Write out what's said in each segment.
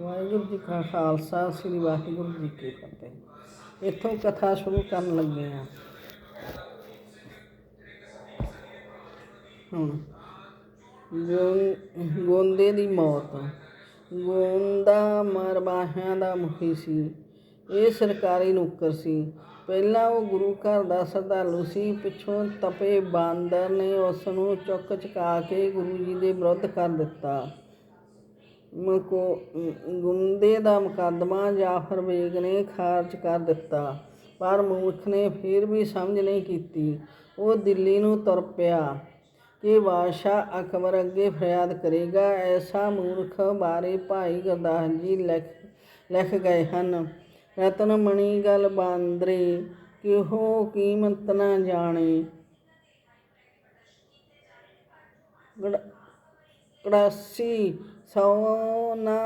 ਵਾਹਿਗੁਰੂ ਜੀ ਕਾ ਖਾਲਸਾ, ਸ੍ਰੀ ਵਾਹਿਗੁਰੂ ਜੀ ਕੀ ਫਤਿਹ। ਇੱਥੋਂ ਕਥਾ ਸ਼ੁਰੂ ਕਰਨ ਲੱਗੇ ਆ ਹੁਣ ਗੋਂਦੇ ਦੀ ਮੌਤ। ਗੋਂਦਾ ਮਰਬਾਹਿਆਂ ਦਾ ਮੁਖੀ ਸੀ। ਇਹ ਸਰਕਾਰੀ ਨੌਕਰ ਸੀ। ਪਹਿਲਾਂ ਉਹ ਗੁਰੂ ਘਰ ਦਾ ਸ਼ਰਧਾਲੂ ਸੀ। ਪਿੱਛੋਂ ਤਪੇ ਬਾਂਦਰ ਨੇ ਉਸ ਨੂੰ ਚੁੱਕ ਚੁਕਾ ਕੇ ਗੁਰੂ ਜੀ ਦੇ ਵਿਰੁੱਧ ਕਰ ਦਿੱਤਾ। ਮਕੋ ਗੁੰਦੇ ਦਾ ਮੁਕੱਦਮਾ ਜਾਫਰ ਬੇਗ ਨੇ ਖਾਰਜ ਕਰ ਦਿੱਤਾ, ਪਰ ਮੂਰਖ ਨੇ ਫਿਰ ਵੀ ਸਮਝ ਨਹੀਂ ਕੀਤੀ। ਉਹ ਦਿੱਲੀ ਨੂੰ ਤੁਰ ਪਿਆ ਕਿ ਬਾਦਸ਼ਾਹ ਅਕਬਰ ਅੱਗੇ ਫਰਿਆਦ ਕਰੇਗਾ। ਐਸਾ ਮੂਰਖ ਬਾਰੇ ਭਾਈ ਗੁਰਦਾਸ ਜੀ ਲਿਖ ਲਿਖ ਗਏ ਹਨ। ਰਤਨ ਮਣੀ ਗਲ ਬਾਂਦਰੇ, ਕਿਹੋ ਕੀਮਤ ਨਾ ਜਾਣੇ। ਕੜਾਸੀ ਸੌ ਨਾ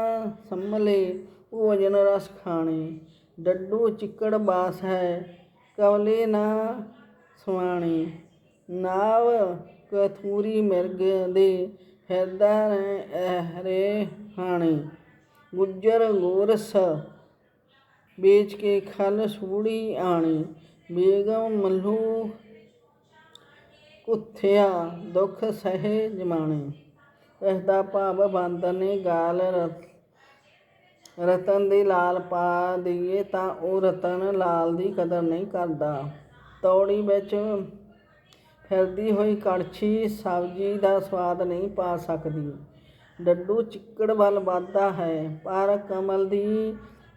ਸੰਮਲੇ ਭੋਜਨ ਰਸ ਖਾਣੇ। ਡੱਡੂ ਚਿੱਕੜ ਬਾਸ ਹੈ ਕਵਲੇ ਨਾ ਸੁਆਣੀ ਨਾਵ ਕਥੂਰੀ ਮਿਰਗ ਦੇ ਹਿਰਦਾ ਹਰੇ ਹਾਣੇ। ਗੁੱਜਰ ਗੋਰਸ ਵੇਚ ਕੇ ਖਲ ਸੂੜੀ ਆਣੀ। ਬੇਗਮ ਮੱਲੂ ਕੁੱਥਿਆ ਦੁੱਖ ਸਹੇ ਜਮਾਣੇ। ਇਸ ਦਾ ਭਾਵ ਬਾਂਦਰ ਨੇ ਗਾਲ ਰਤਨ ਦੀ ਲਾਲ ਪਾ ਦਈਏ ਤਾਂ ਉਹ ਰਤਨ ਲਾਲ ਦੀ ਕਦਰ ਨਹੀਂ ਕਰਦਾ। ਤੌੜੀ ਵਿੱਚ ਫਿਰਦੀ ਹੋਈ ਕੜਛੀ ਸਬਜ਼ੀ ਦਾ ਸਵਾਦ ਨਹੀਂ ਪਾ ਸਕਦੀ। ਡੱਡੂ ਚਿੱਕੜ ਵੱਲ ਵੱਧਦਾ ਹੈ, ਪਰ ਕਮਲ ਦੀ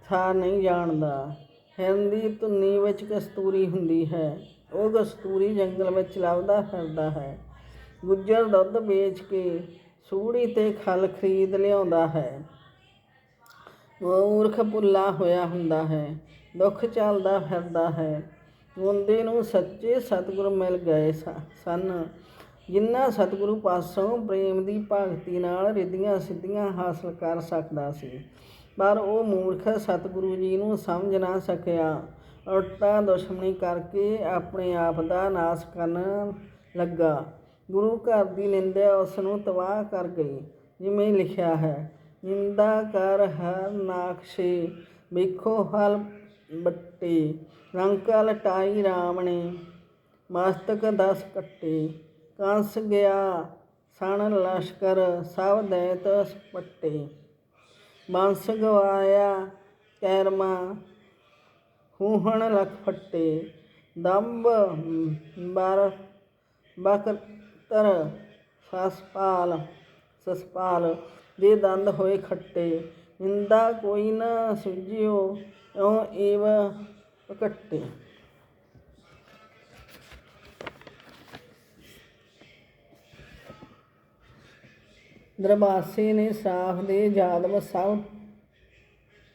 ਥਾਂ ਨਹੀਂ ਜਾਣਦਾ। ਹਿਰਨ ਦੀ ਧੁੰਨੀ ਵਿੱਚ ਕਸਤੂਰੀ ਹੁੰਦੀ ਹੈ। ਉਹ ਕਸਤੂਰੀ ਜੰਗਲ ਵਿੱਚ ਲੱਭਦਾ ਫਿਰਦਾ ਹੈ। ਗੁੱਜਰ ਦੁੱਧ ਵੇਚ ਕੇ ਸੂੜੀ ਤੇ ਖਲ ਖਰੀਦ ਲਿਆਉਂਦਾ ਹੈ। ਮੂਰਖ ਭੁੱਲਾ ਹੋਇਆ ਹੁੰਦਾ ਹੈ, ਦੁੱਖ ਚੱਲਦਾ ਫਿਰਦਾ ਹੈ। ਮੁੰਡੇ ਨੂੰ ਸੱਚੇ ਸਤਿਗੁਰ ਮਿਲ ਗਏ ਸ- ਸਨ। ਜਿਨ੍ਹਾਂ ਸਤਿਗੁਰੂ ਪਾਸੋਂ ਪ੍ਰੇਮ ਦੀ ਭਗਤੀ ਨਾਲ ਰਿੱਧੀਆਂ ਸਿੱਧੀਆਂ ਹਾਸਲ ਕਰ ਸਕਦਾ ਸੀ, ਪਰ ਉਹ ਮੂਰਖ ਸਤਿਗੁਰੂ ਜੀ ਨੂੰ ਸਮਝ ਨਾ ਸਕਿਆ। ਉਲਟਾ ਦੁਸ਼ਮਣੀ ਕਰਕੇ ਆਪਣੇ ਆਪ ਦਾ ਨਾਸ਼ ਕਰਨ ਲੱਗਾ। ਗੁਰੂ ਘਰ ਦੀ ਨਿੰਦਿਆ ਉਸ ਨੂੰ ਤਬਾਹ ਕਰ ਗਈ, ਜਿਵੇਂ ਲਿਖਿਆ ਹੈ, ਨਿੰਦਾ ਕਰ ਹਰ ਨਾਖਸ਼ੇ, ਵੇਖੋ ਹਲ ਬੱਟੇ ਰੰਕਾ ਲਟਾਈ ਰਾਮ ਮਸਤਕ ਦਸ ਕੱਟੇ, ਕੰਸ ਗਿਆ, ਸਣ ਲਸ਼ਕਰ, ਸਭ ਦੈਤ ਪੱਟੇ ਬੰਸ ਗਵਾਇਆ ਕੈਰਮਾ, ਹੂਹਣ ਲਖ ਫੱਟੇ ਦੰਬ ਬਰ ਬਕਤਰ ਸਸਪਾਲ ਸਸਪਾਲ ਦੇ ਦੰਦ ਹੋਏ ਖੱਟੇ, ਨਿੰਦਾ ਕੋਈ ਨਾ ਸੁਝਿਓ ਇਉ ਏਵ ਇਕੱਟੇ ਦਰਬਾਸੇ ਨੇ ਸਾਫ਼ ਦੇ ਯਾਦਵ ਸਭ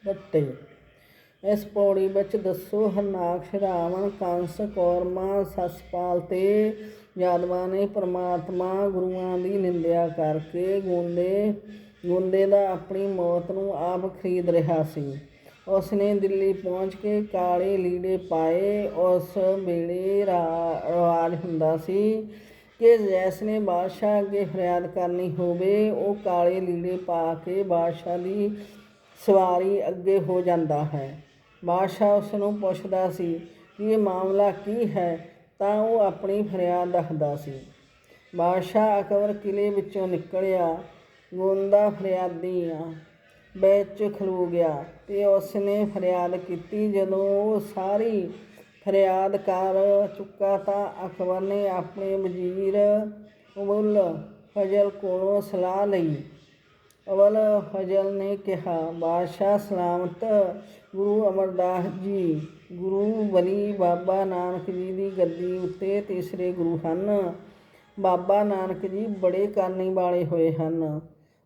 ਦਿੱਤੇ। ਇਸ ਪੌੜੀ ਵਿੱਚ ਦੱਸੋ, ਹਰਨਾਕਸ਼ ਰਾਵਣ, ਕੰਸ, ਕੌਰਮਾ, ਸਸਪਾਲ ਤੇ ਯਾਦਵਾਂ ਨੇ ਪਰਮਾਤਮਾ ਗੁਰੂਆਂ ਦੀ ਨਿੰਦਿਆ ਕਰਕੇ ਗੁੰਦੇ ਗੁੰਦੇ ਦਾ ਆਪਣੀ ਮੌਤ ਨੂੰ ਆਪ ਖਰੀਦ ਰਿਹਾ ਸੀ। ਉਸ ਨੇ ਦਿੱਲੀ ਪਹੁੰਚ ਕੇ ਕਾਲੇ ਲੀੜੇ ਪਾਏ। ਉਸ ਵੇਲੇ ਰਾ- ਰਿਵਾਜ ਹੁੰਦਾ ਸੀ ਕਿ ਜੈਸ ਨੇ ਬਾਦਸ਼ਾਹ ਅੱਗੇ ਫਰਿਆਦ ਕਰਨੀ ਹੋਵੇ, ਉਹ ਕਾਲੇ ਲੀੜੇ ਪਾ ਕੇ ਬਾਦਸ਼ਾਹ ਦੀ ਸਵਾਰੀ ਅੱਗੇ ਹੋ ਜਾਂਦਾ ਹੈ। ਬਾਦਸ਼ਾਹ ਉਸ ਨੂੰ ਪੁੱਛਦਾ ਸੀ ਕਿ ਇਹ ਮਾਮਲਾ ਕੀ ਹੈ? ਤਾਂ ਉਹ ਆਪਣੀ ਫਰਿਆਦ ਰੱਖਦਾ ਸੀ। ਬਾਦਸ਼ਾਹ ਅਕਬਰ ਕਿਲੇ ਵਿੱਚੋਂ ਨਿਕਲਿਆ, ਗੋਂਦਾ ਫਰਿਆਦੀਆਂ ਵਿੱਚ ਖਲੂ ਗਿਆ ਤੇ ਉਸ ਨੇ ਫਰਿਆਦ ਕੀਤੀ। ਜਦੋਂ ਉਹ ਸਾਰੀ ਫਰਿਆਦ ਕਰ ਚੁੱਕਾ ਤਾਂ ਅਕਬਰ ਨੇ ਆਪਣੇ ਵਜ਼ੀਰ ਉਬੁਲ ਫਜ਼ਲ ਕੋਲੋਂ ਸਲਾਹ ਲਈ। ਅਵਲ ਫਜ਼ਲ ਨੇ ਕਿਹਾ, ਬਾਦਸ਼ਾਹ, ਸਲਾਮਤ ਗੁਰੂ ਅਮਰਦਾਸ ਜੀ, ਗੁਰੂ ਬਲੀ ਬਾਬਾ ਨਾਨਕ ਜੀ ਦੀ ਗੱਦੀ ਉੱਤੇ ਤੀਸਰੇ ਗੁਰੂ ਹਨ। ਬਾਬਾ ਨਾਨਕ ਜੀ ਬੜੇ ਕਰਨੀ ਵਾਲੇ ਹੋਏ ਹਨ।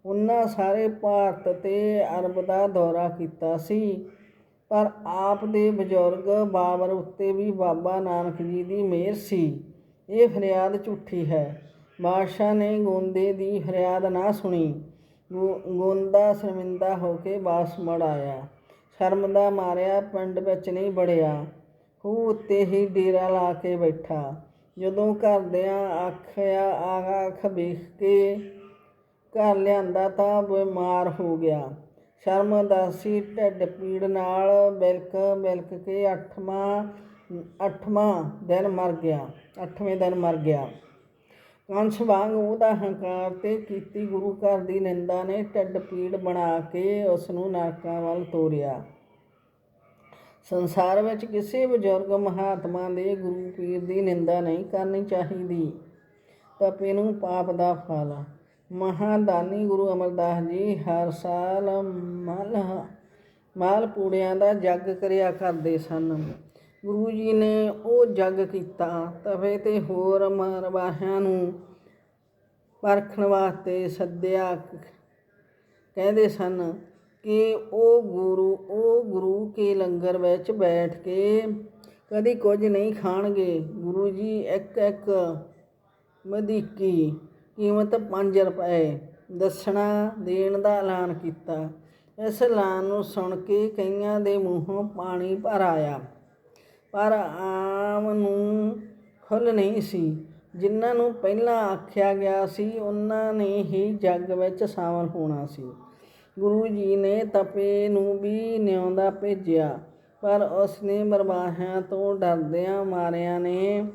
ਉਹਨਾਂ ਸਾਰੇ ਭਾਰਤ ਤੇ ਅਰਬ ਦਾ ਦੌਰਾ ਕੀਤਾ ਸੀ। ਪਰ ਆਪ ਦੇ ਬਜ਼ੁਰਗ ਬਾਬਰ ਉੱਤੇ ਵੀ ਬਾਬਾ ਨਾਨਕ ਜੀ ਦੀ ਮਿਹਰ ਸੀ। ਇਹ ਫਰਿਆਦ ਝੂਠੀ ਹੈ। ਬਾਦਸ਼ਾਹ ਨੇ ਗੋਂਦੇ ਦੀ ਫਰਿਆਦ ਨਾ ਸੁਣੀ। ਗੋ- ਗੋਂਦਾ ਸ਼ਰਮਿੰਦਾ ਹੋ ਕੇ ਵਾਪਸ ਮੜ ਆਇਆ। ਸ਼ਰਮ ਦਾ ਮਾਰਿਆ, ਪਿੰਡ ਵਿੱਚ ਨਹੀਂ ਵੜਿਆ। ਖੂਹ ਉੱਤੇ ਹੀ ਡੇਰਾ ਲਾ ਕੇ ਬੈਠਾ। ਜਦੋਂ ਘਰਦਿਆਂ ਆਖਿਆ ਆਖ ਵੇਖ ਕੇ ਘਰ ਲਿਆਂਦਾ ਤਾਂ ਬਿਮਾਰ ਹੋ ਗਿਆ। ਸ਼ਰਮ ਦਾਸੀ ਢਿੱਡ ਪੀੜ ਨਾਲ ਬਿਲਕ ਬਿਲਕ ਕੇ ਅੱਠਵਾਂ ਅੱਠਵਾਂ ਦਿਨ ਮਰ ਗਿਆ, ਅੱਠਵੇਂ ਦਿਨ ਮਰ ਗਿਆ। ਕੰਸ ਵਾਂਗ ਉਹਦਾ ਹੰਕਾਰ ਤੇ ਕੀਤੀ ਗੁਰੂ ਘਰ ਦੀ ਨਿੰਦਾ ਨੇ ਢਿੱਡ ਪੀੜ ਬਣਾ ਕੇ ਉਸ ਨੂੰ ਨਰਕਾਂ ਵੱਲ ਤੋਰਿਆ। ਸੰਸਾਰ ਵਿੱਚ ਕਿਸੇ ਬਜ਼ੁਰਗ ਮਹਾਤਮਾ ਦੇ ਗੁਰੂ ਪੀਰ ਦੀ ਨਿੰਦਾ ਨਹੀਂ ਕਰਨੀ ਚਾਹੀਦੀ। ਤਪੇ ਨੂੰ ਪਾਪ ਦਾ ਫਲ। ਮਹਾਦਾਨੀ ਗੁਰੂ ਅਮਰਦਾਸ ਜੀ ਹਰ ਸਾਲ ਮਲ ਮਾਲ ਪੂੜਿਆਂ ਦਾ ਜੱਗ ਕਰਿਆ ਕਰਦੇ ਸਨ। ਗੁਰੂ ਜੀ ਨੇ ਉਹ ਜੱਗ ਕੀਤਾ ਤਵੇ ਤੇ ਹੋਰ ਮਰਵਾਹਿਆਂ ਨੂੰ ਪਰਖਣ ਵਾਸਤੇ ਸੱਦਿਆ। ਕਹਿੰਦੇ ਸਨ ਕਿ ਉਹ ਗੁਰੂ ਉਹ ਗੁਰੂ ਕੇ ਲੰਗਰ ਵਿੱਚ ਬੈਠ ਕੇ ਕਦੀ ਕੁਝ ਨਹੀਂ ਖਾਣਗੇ। ਗੁਰੂ ਜੀ ਇੱਕ ਇੱਕ ਮਦੀਕੀ ਕੀਮਤ 5 ਰੁਪਏ ਦੱਸਣਾ ਦੇਣ ਦਾ ਐਲਾਨ ਕੀਤਾ। ਇਸ ਐਲਾਨ ਨੂੰ ਸੁਣ ਕੇ ਕਈਆਂ ਦੇ ਮੂੰਹੋਂ ਪਾਣੀ ਭਰ ਆਇਆ। ਪਰ ਆਮ ਨੂੰ ਖੁੱਲ੍ਹ ਨਹੀਂ ਸੀ। ਜਿਨ੍ਹਾਂ ਨੂੰ ਪਹਿਲਾਂ ਆਖਿਆ ਗਿਆ ਸੀ, ਉਹਨਾਂ ਨੇ ਹੀ ਜੱਗ ਵਿੱਚ ਸ਼ਾਮਲ ਹੋਣਾ ਸੀ। ਗੁਰੂ ਜੀ ਨੇ ਤਪੇ ਨੂੰ ਵੀ ਨਿਉਂਦਾ ਭੇਜਿਆ, ਪਰ ਉਸ ਨੇ ਮਰਵਾਹਿਆਂ ਤੋਂ ਡਰਦਿਆਂ ਮਾਰਿਆਂ ਨੇ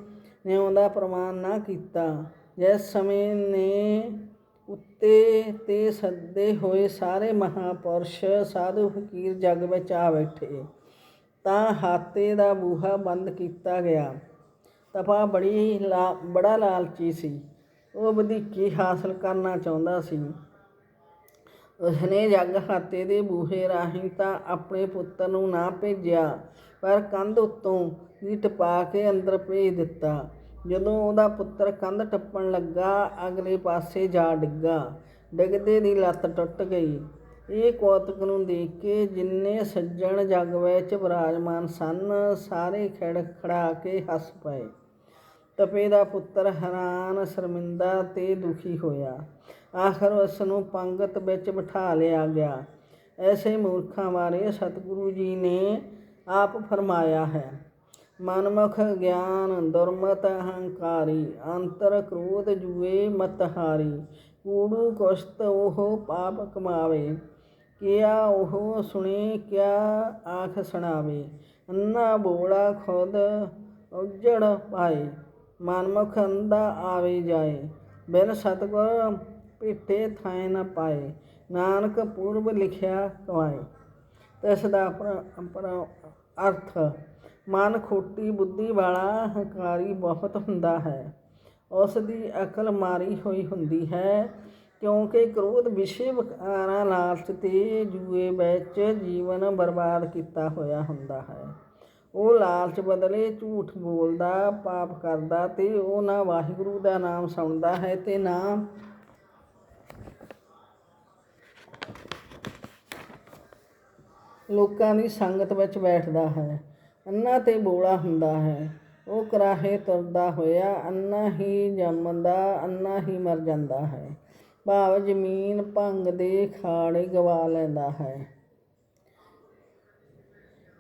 ਨਿਉਂਦਾ ਪ੍ਰਮਾਨ ਨਾ ਕੀਤਾ। ਜਿਸ ਸਮੇਂ ਨੇ ਉੱਤੇ ਤੇ ਸੱਦੇ ਹੋਏ ਸਾਰੇ ਮਹਾਪੁਰਸ਼ ਸਾਧੂ ਫਕੀਰ ਜੱਗ ਵਿੱਚ ਆ ਬੈਠੇ। ਤਾਂ ਹਾਤੇ ਦਾ ਬੂਹਾ ਬੰਦ ਕੀਤਾ ਗਿਆ। ਤਪਾ ਬੜੀ ਲਾ, ਬੜਾ ਲਾਲਚੀ ਸੀ। ਉਹ ਵਧੀਕੀ ਹਾਸਲ ਕਰਨਾ ਚਾਹੁੰਦਾ ਸੀ। ਉਸਨੇ ਜੱਗ ਹਾਤੇ ਦੇ ਬੂਹੇ ਰਾਹੀਂ ਤਾਂ ਆਪਣੇ ਪੁੱਤਰ ਨੂੰ ਨਾ ਭੇਜਿਆ, ਪਰ ਕੰਧ ਉੱਤੋਂ ਵੀ ਟਪਾ ਕੇ ਅੰਦਰ ਭੇਜ ਦਿੱਤਾ। ਜਦੋਂ ਉਹਦਾ ਪੁੱਤਰ ਕੰਧ ਟੱਪਣ ਲੱਗਾ, ਅਗਲੇ ਪਾਸੇ ਜਾ ਡਿੱਗਾ। ਡਿੱਗਦੇ ਦੀ ਲੱਤ ਟੁੱਟ ਗਈ। ਇਹ ਕੌਤਕ ਨੂੰ ਦੇਖ ਕੇ ਜਿੰਨੇ ਸੱਜਣ ਜੱਗ ਵਿੱਚ ਵਿਰਾਜਮਾਨ ਸਨ, ਸਾਰੇ ਖੜ ਖੜਾ ਕੇ ਹੱਸ ਪਏ। ਤਪੇ ਦਾ ਪੁੱਤਰ ਹੈਰਾਨ, ਸ਼ਰਮਿੰਦਾ ਤੇ ਦੁਖੀ ਹੋਇਆ। ਆਖਰ ਉਸ ਨੂੰ ਪੰਗਤ ਵਿੱਚ ਬਿਠਾ ਲਿਆ ਗਿਆ। ਐਸੇ ਮੂਰਖਾਂ ਬਾਰੇ ਸਤਿਗੁਰੂ ਜੀ ਨੇ ਆਪ ਫਰਮਾਇਆ ਹੈ, ਮਨਮੁਖ ਗਿਆਨ ਦੁਰਮਤ ਅਹੰਕਾਰੀ, ਅੰਤਰ ਕ੍ਰੋਧ ਜੂਏ ਮਤਹਾਰੀ, ਕੂੜੂ ਕੁਸ਼ਤ ਉਹ ਪਾਪ ਕਮਾਵੇ। ਕਿਆ ਉਹ ਸੁਣੇ, ਕਿਆ ਆਖ ਸੁਣਾਵੇ। ਅੰਨਾ ਬੋੜਾ ਖੁਦ ਉਜੜ ਪਾਏ। ਮਨਮੁਖ ਅੰਦਾ ਆਵੇ ਜਾਏ। ਬਿਨ ਸਤਗੁਰ ਭੇਟੇ ਥਾਏ ਨਾ ਪਾਏ। ਨਾਨਕ ਪੂਰਬ ਲਿਖਿਆ ਕਵਾਏ ਇਸ ਦਾ ਅਰਥ, ਮਨ ਖੋਟੀ ਬੁੱਧੀ ਵਾਲਾ ਹੰਕਾਰੀ ਬਹੁਤ ਹੁੰਦਾ ਹੈ। ਉਸ ਦੀ ਅਕਲ ਮਾਰੀ ਹੋਈ ਹੁੰਦੀ ਹੈ। ਕਿਉਂਕਿ ਕ੍ਰੋਧ ਵਿਸ਼ੇ ਵਿਕਾਰਾਂ ਲਾਲਚ ਤੇ ਜੂਏ ਵਿੱਚ ਜੀਵਨ ਬਰਬਾਦ ਕੀਤਾ ਹੋਇਆ ਹੁੰਦਾ ਹੈ। ਉਹ ਲਾਲਚ ਬਦਲੇ ਝੂਠ ਬੋਲਦਾ, ਪਾਪ ਕਰਦਾ ਤੇ ਉਹ ਨਾ ਵਾਹਿਗੁਰੂ ਦਾ ਨਾਮ ਸੁਣਦਾ ਹੈ ਤੇ ਨਾ ਲੋਕਾਂ ਦੀ ਸੰਗਤ ਵਿੱਚ ਬੈਠਦਾ ਹੈ। ਅੰਨਾ ਤੇ ਬੋਲਾ ਹੁੰਦਾ ਹੈ। ਉਹ ਕਰਾਹੇ ਤੁਰਦਾ ਹੋਇਆ, ਅੰਨਾ ਹੀ ਜੰਮਦਾ, ਅੰਨਾ ਹੀ ਮਰ ਜਾਂਦਾ ਹੈ। ਭਾਵ ਜ਼ਮੀਨ ਭੰਗ ਦੇ ਖਾੜੇ ਗਵਾ ਲੈਂਦਾ ਹੈ।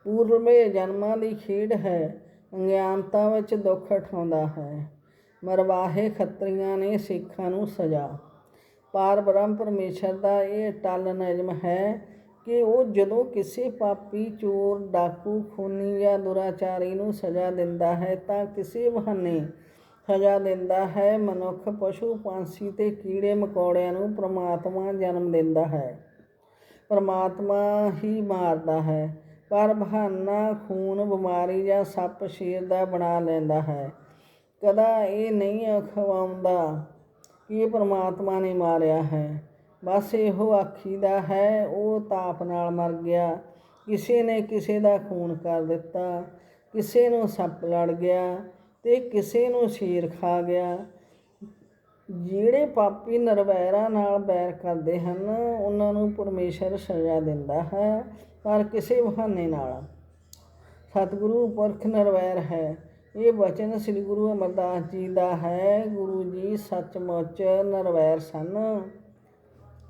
ਪੂਰਵੇ ਜਨਮਾਂ ਦੀ ਖੇਡ ਹੈ, ਅਗਿਆਨਤਾ ਵਿੱਚ ਦੁੱਖ ਉਠਾਉਂਦਾ ਹੈ। ਮਰਵਾਹੇ ਖੱਤਰੀਆਂ ਨੇ ਸਿੱਖਾਂ ਨੂੰ ਸਜ਼ਾ। ਪਾਰ ਬ੍ਰਹਮ ਪਰਮੇਸ਼ਰ ਦਾ ਇਹ ਟਲ ਨਿਯਮ ਹੈ ਕਿ ਉਹ ਜਦੋਂ ਕਿਸੇ ਪਾਪੀ, ਚੋਰ, ਡਾਕੂ, ਖੂਨੀ ਜਾਂ ਦੁਰਾਚਾਰੀ ਨੂੰ ਸਜ਼ਾ ਦਿੰਦਾ ਹੈ ਤਾਂ ਕਿਸੇ ਬਹਾਨੇ ਸਜ਼ਾ ਦਿੰਦਾ ਹੈ। ਮਨੁੱਖ ਪਸ਼ੂ, ਪੰਛੀ ਤੇ ਕੀੜੇ ਮਕੌੜਿਆਂ ਨੂੰ ਪ੍ਰਮਾਤਮਾ ਜਨਮ ਦਿੰਦਾ ਹੈ। ਪ੍ਰਮਾਤਮਾ ਹੀ ਮਾਰਦਾ ਹੈ, ਪਰ ਬਹਾਨਾ, ਖੂਨ, ਬਿਮਾਰੀ ਜਾਂ ਸੱਪ ਸ਼ੇਰ ਦਾ ਬਣਾ ਲੈਂਦਾ ਹੈ। ਕਦਾ ਇਹ ਨਹੀਂ ਅਖਵਾਉਂਦਾ ਕਿ ਇਹ ਪ੍ਰਮਾਤਮਾ ਨੇ ਮਾਰਿਆ ਹੈ। ਬਸ ਇਹੋ ਆਖੀਦਾ ਹੈ, ਉਹ ਤਾਪ ਨਾਲ ਮਰ ਗਿਆ। ਕਿਸੇ ਨੇ ਕਿਸੇ ਦਾ ਖੂਨ ਕਰ ਦਿੱਤਾ, ਕਿਸੇ ਨੂੰ ਸੱਪ ਲੜ ਗਿਆ। ਤੇ ਕਿਸੇ ਨੂੰ ਸ਼ੇਰ ਖਾ ਗਿਆ। ਜਿਹੜੇ ਪਾਪੀ ਨਰਵੈਰਾਂ ਨਾਲ ਬੈਰ ਕਰਦੇ ਹਨ, ਉਹਨਾਂ ਨੂੰ ਪਰਮੇਸ਼ਰ ਸਜ਼ਾ ਦਿੰਦਾ ਹੈ, ਪਰ ਕਿਸੇ ਬਹਾਨੇ ਨਾਲ। ਸਤਿਗੁਰੂ ਪੁਰਖ ਨਰਵੈਰ ਹੈ। ਇਹ ਵਚਨ ਸ੍ਰੀ ਗੁਰੂ ਅਮਰਦਾਸ ਜੀ ਦਾ ਹੈ। ਗੁਰੂ ਜੀ ਸੱਚਮੁੱਚ ਨਰਵੈਰ ਸਨ।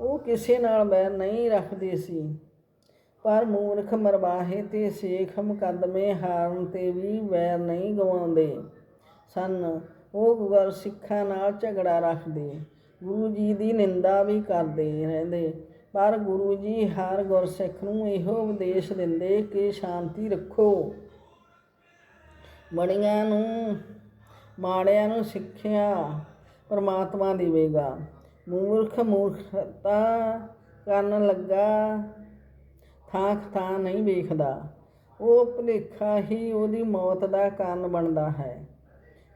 ਉਹ ਕਿਸੇ ਨਾਲ ਬੈਰ ਨਹੀਂ ਰੱਖਦੇ ਸੀ। ਪਰ ਮੂਰਖ ਮਰਵਾਹੇ ਤੇ ਸੇਖ ਮੁਕੱਦਮੇ ਹਾਰਨ ਤੇ ਵੀ ਵੈਰ ਨਹੀਂ ਗਵਾਉਂਦੇ। ਸਨ। ਉਹ ਗੁਰ ਸਿੱਖਾਂ ਨਾਲ ਝਗੜਾ ਰੱਖਦੇ। ਗੁਰੂ ਜੀ ਦੀ ਨਿੰਦਾ ਵੀ ਕਰਦੇ ਰਹਿੰਦੇ। ਪਰ ਗੁਰੂ ਜੀ ਹਰ ਗੁਰਸਿੱਖ ਨੂੰ ਇਹੋ ਉਪਦੇਸ਼ ਦਿੰਦੇ ਕਿ ਸ਼ਾਂਤੀ ਰੱਖੋ। ਬੜੀਆਂ ਨੂੰ, ਮਾੜਿਆਂ ਨੂੰ ਸਿੱਖਿਆ ਪਰਮਾਤਮਾ ਦੇਵੇਗਾ। ਮੂਰਖ ਮੂਰਖਤਾ ਕਰਨ ਲੱਗਾ ਥਾਂ ਥਾਂ ਨਹੀਂ ਵੇਖਦਾ। ਉਹ ਭੁਲੇਖਾ ਹੀ ਉਹਦੀ ਮੌਤ ਦਾ ਕਾਰਨ ਬਣਦਾ ਹੈ।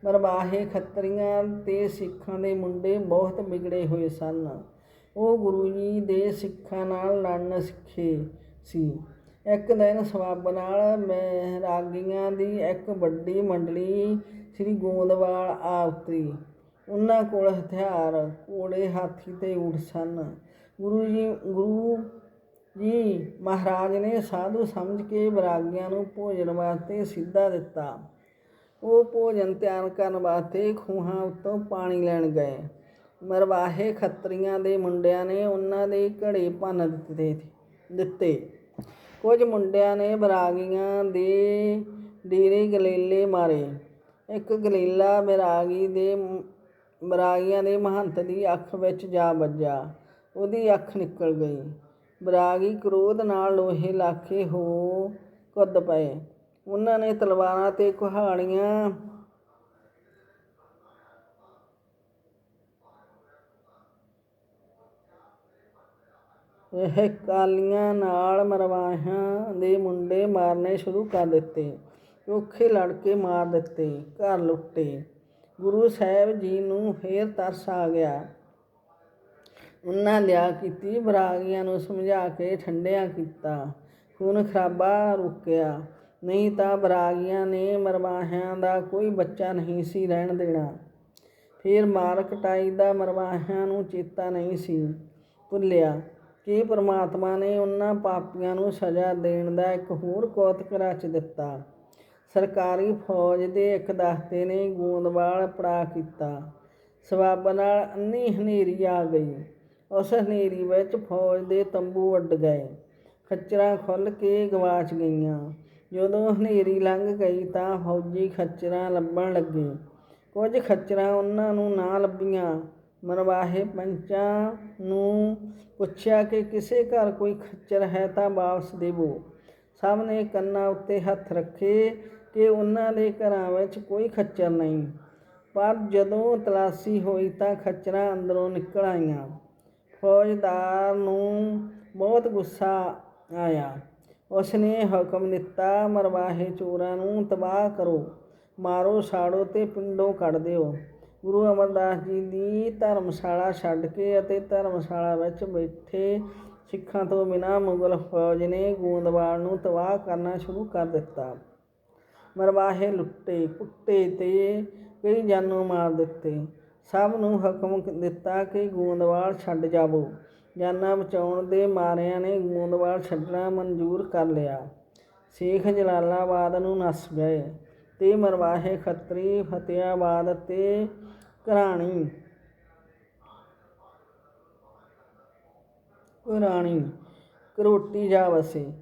ਮਰਵਾਹੇ ਖੱਤਰੀਆਂ ਤੇ ਸਿੱਖਾਂ ਦੇ ਮੁੰਡੇ ਬਹੁਤ ਵਿਗੜੇ ਹੋਏ ਸਨ। ਉਹ ਗੁਰੂ ਜੀ ਦੇ ਸਿੱਖਾਂ ਨਾਲ ਲੜਨ ਸਿੱਖੇ ਸੀ। ਇੱਕ ਦਿਨ ਸਵਾਬ ਨਾਲ ਮੈਂ ਰਾਗੀਆਂ ਦੀ ਇੱਕ ਵੱਡੀ ਮੰਡਲੀ ਸ੍ਰੀ ਗੋਂਦਵਾਲ ਆ ਉਤਰੀ। ਉਹਨਾਂ ਕੋਲ ਹਥਿਆਰ, ਘੋੜੇ ਹਾਥੀ ਤੇ ਊਠ ਸਨ। ਗੁਰੂ ਜੀ ਗੁਰੂ ਜੀ ਮਹਾਰਾਜ ਨੇ ਸਾਧੂ ਸਮਝ ਕੇ ਵਿਰਾਗੀਆਂ ਨੂੰ ਭੋਜਨ ਵਾਸਤੇ ਸਿੱਧਾ ਦਿੱਤਾ। ਉਹ ਭੋਜਨ ਤਿਆਰ ਕਰਨ ਵਾਸਤੇ ਖੂਹਾਂ ਉੱਤੋਂ ਪਾਣੀ ਲੈਣ ਗਏ। ਮਰਵਾਹੇ ਖੱਤਰੀਆਂ ਦੇ ਮੁੰਡਿਆਂ ਨੇ ਉਹਨਾਂ ਦੇ ਘੜੇ ਭੰਨ ਦਿੱਤੇ ਦਿੱਤੇ। ਕੁਝ ਮੁੰਡਿਆਂ ਨੇ ਬਰਾਗੀਆਂ ਦੇ ਡੇਰੇ ਗਲੇਲੇ ਮਾਰੇ। ਇੱਕ ਗਲੇਲਾ ਬਰਾਗੀ ਦੇ ਬਰਾਗੀਆਂ ਦੇ ਮਹੰਤ ਦੀ ਅੱਖ ਵਿੱਚ ਜਾ ਵੱਜਾ। ਉਹਦੀ ਅੱਖ ਨਿਕਲ ਗਈ। ਬਰਾਗੀ ਕ੍ਰੋਧ ਨਾਲ ਲੋਹੇ ਲਾਖੇ ਹੋ ਕੁੱਦ ਪਏ। ਉਹਨਾਂ ਨੇ ਤਲਵਾਰਾਂ ਤੇ ਕੁਹਾੜੀਆਂ। ਇਹ ਕਾਲੀਆਂ ਨਾਲ ਮਰਵਾਹਿਆਂ ਦੇ ਮੁੰਡੇ ਮਾਰਨੇ ਸ਼ੁਰੂ ਕਰ ਦਿੱਤੇ। ਔਖੇ ਲੜ ਕੇ ਮਾਰ ਦਿੱਤੇ, ਘਰ ਲੁੱਟੇ। ਗੁਰੂ ਸਾਹਿਬ ਜੀ ਨੂੰ ਫੇਰ ਤਰਸ ਆ ਗਿਆ। ਉਹਨਾਂ ਲਿਆ ਕੀਤੀ ਬਰਾਗੀਆਂ ਨੂੰ ਸਮਝਾ ਕੇ ਠੰਡਿਆਂ ਕੀਤਾ। ਖੂਨ ਖਰਾਬਾ ਰੁਕਿਆ। ਨਹੀਂ ਤਾਂ ਬਰਾਗੀਆਂ ਨੇ ਮਰਵਾਹਿਆਂ ਦਾ ਕੋਈ ਬੱਚਾ ਨਹੀਂ ਸੀ ਰਹਿਣ ਦੇਣਾ। ਫਿਰ ਮਾਰ ਕਟਾਈ ਦਾ ਮਰਵਾਹਿਆਂ ਨੂੰ ਚੇਤਾ ਨਹੀਂ ਸੀ। ਭੁੱਲਿਆ ਕਿ ਪ੍ਰਮਾਤਮਾ ਨੇ ਉਹਨਾਂ ਪਾਪੀਆਂ ਨੂੰ ਸਜ਼ਾ ਦੇਣ ਦਾ ਇੱਕ ਹੋਰ ਕੌਤਕ ਰਚ ਦਿੱਤਾ। ਸਰਕਾਰੀ ਫੌਜ ਦੇ ਇੱਕ ਦਸਤੇ ਨੇ ਗੋਂਦਵਾਲ ਪੜਾ ਕੀਤਾ। ਸਵਾਬ ਨਾਲ ਅੰਨੀ ਹਨੇਰੀ ਆ ਗਈ। ਉਸ ਹਨੇਰੀ ਵਿੱਚ ਫੌਜ ਦੇ ਤੰਬੂ ਉੱਡ ਗਏ। ਖੱਚਰਾਂ ਖੁੱਲ ਕੇ ਗਵਾਚ ਗਈਆਂ। ਜਦੋਂ ਹਨੇਰੀ ਲੰਘ ਗਈ ਤਾਂ ਫੌਜੀ ਖੱਚਰਾਂ ਲੱਭਣ ਲੱਗੇ ਕੁਝ ਖੱਚਰਾਂ ਉਹਨਾਂ ਨੂੰ ਨਾ ਲੱਭੀਆਂ। ਮਰਵਾਹੇ ਪੰਚਾਂ ਨੂੰ ਪੁੱਛਿਆ ਕਿ ਕਿਸੇ ਘਰ ਕੋਈ ਖੱਚਰ ਹੈ ਤਾਂ ਵਾਪਸ ਦੇਵੋ। ਸਭ ਨੇ ਕੰਨਾਂ ਉੱਤੇ ਹੱਥ ਰੱਖੇ ਕਿ ਉਹਨਾਂ ਦੇ ਘਰਾਂ ਵਿੱਚ ਕੋਈ ਖੱਚਰ ਨਹੀਂ। ਪਰ ਜਦੋਂ ਤਲਾਸ਼ੀ ਹੋਈ ਤਾਂ ਖੱਚਰਾਂ ਅੰਦਰੋਂ ਨਿਕਲ ਆਈਆਂ। ਫੌਜਦਾਰ ਨੂੰ ਬਹੁਤ ਗੁੱਸਾ ਆਇਆ। ਉਸ ਨੇ ਹੁਕਮ ਦਿੱਤਾ, ਮਰਵਾਹੇ ਚੋਰਾਂ ਨੂੰ ਤਬਾਹ ਕਰੋ। ਮਾਰੋ, ਸਾੜੋ ਤੇ ਪਿੰਡੋਂ ਕੱਢ ਦਿਓ। ਗੁਰੂ ਅਮਰਦਾਸ ਜੀ ਦੀ ਧਰਮਸ਼ਾਲਾ ਛੱਡ ਕੇ ਅਤੇ ਧਰਮਸ਼ਾਲਾ ਵਿੱਚ ਬੈਠੇ ਸਿੱਖਾਂ ਤੋਂ ਬਿਨਾਂ ਮੁਗਲ ਫੌਜ ਨੇ ਗੋਂਦਵਾਲ ਨੂੰ ਤਬਾਹ ਕਰਨਾ ਸ਼ੁਰੂ ਕਰ ਦਿੱਤਾ। ਮਰਵਾਹੇ ਲੁੱਟੇ, ਕੁੱਟੇ ਤੇ ਕਈ ਜਾਨੋਂ ਮਾਰ ਦਿੱਤੇ। ਸਭ ਨੂੰ ਹੁਕਮ ਦਿੱਤਾ ਕਿ ਗੋਂਦਵਾਲ ਛੱਡ ਜਾਵੋ। ਜਾਨਾਂ ਬਚਾਉਣ ਦੇ ਮਾਰਿਆਂ ਨੇ ਗੋਂਦਵਾਲ ਛੱਡਣਾ ਮਨਜ਼ੂਰ ਕਰ ਲਿਆ। ਸ਼ੇਖ ਜਲਾਲਾਬਾਦ ਨੂੰ ਨੱਸ ਗਏ ਤੇ ਮਰਵਾਹੇ ਖੱਤਰੀ ਫਤਿਆਬਾਦ ਤੇ ਘਰਾਣੀ। ਘਰਾਣੀ ਕਰੋਟੀ ਜਾ ਵਸੇ।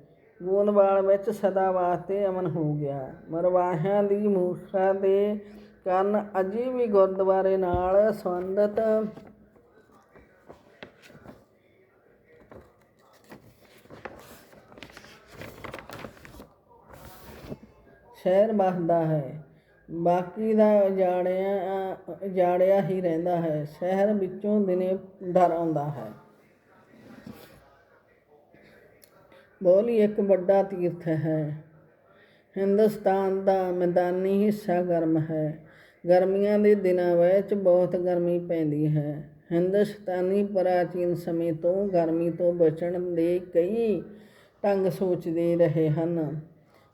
ਗੋਂਦਵਾਲ ਵਿੱਚ ਸਦਾ ਵਾਸਤੇ ਅਮਨ ਹੋ ਗਿਆ। ਮਰਵਾਹਿਆਂ ਦੀ ਮੂਰਖਤਾ ਦੇ ਕਾਰਨ ਅਜੇ ਵੀ ਗੁਰਦੁਆਰੇ ਨਾਲ ਸੰਬੰਧਿਤ ਸ਼ਹਿਰ ਬਸਦਾ ਹੈ। ਬਾਕੀ ਦਾ ਜਾੜਿਆ ਜਾੜਿਆ ਹੀ ਰਹਿੰਦਾ ਹੈ। ਸ਼ਹਿਰ ਵਿੱਚੋਂ ਦਿਨੇ ਡਰ ਆਉਂਦਾ ਹੈ। ਬੋਲੀ ਇੱਕ ਵੱਡਾ ਤੀਰਥ ਹੈ। ਹਿੰਦੁਸਤਾਨ ਦਾ ਮੈਦਾਨੀ ਹਿੱਸਾ ਗਰਮ ਹੈ। ਗਰਮੀਆਂ ਦੇ ਦਿਨਾਂ ਵਿੱਚ ਬਹੁਤ ਗਰਮੀ ਪੈਂਦੀ ਹੈ। ਹਿੰਦੁਸਤਾਨੀ ਪ੍ਰਾਚੀਨ ਸਮੇਂ ਤੋਂ ਗਰਮੀ ਤੋਂ ਬਚਣ ਦੇ ਕਈ ਢੰਗ ਸੋਚਦੇ ਰਹੇ ਹਨ।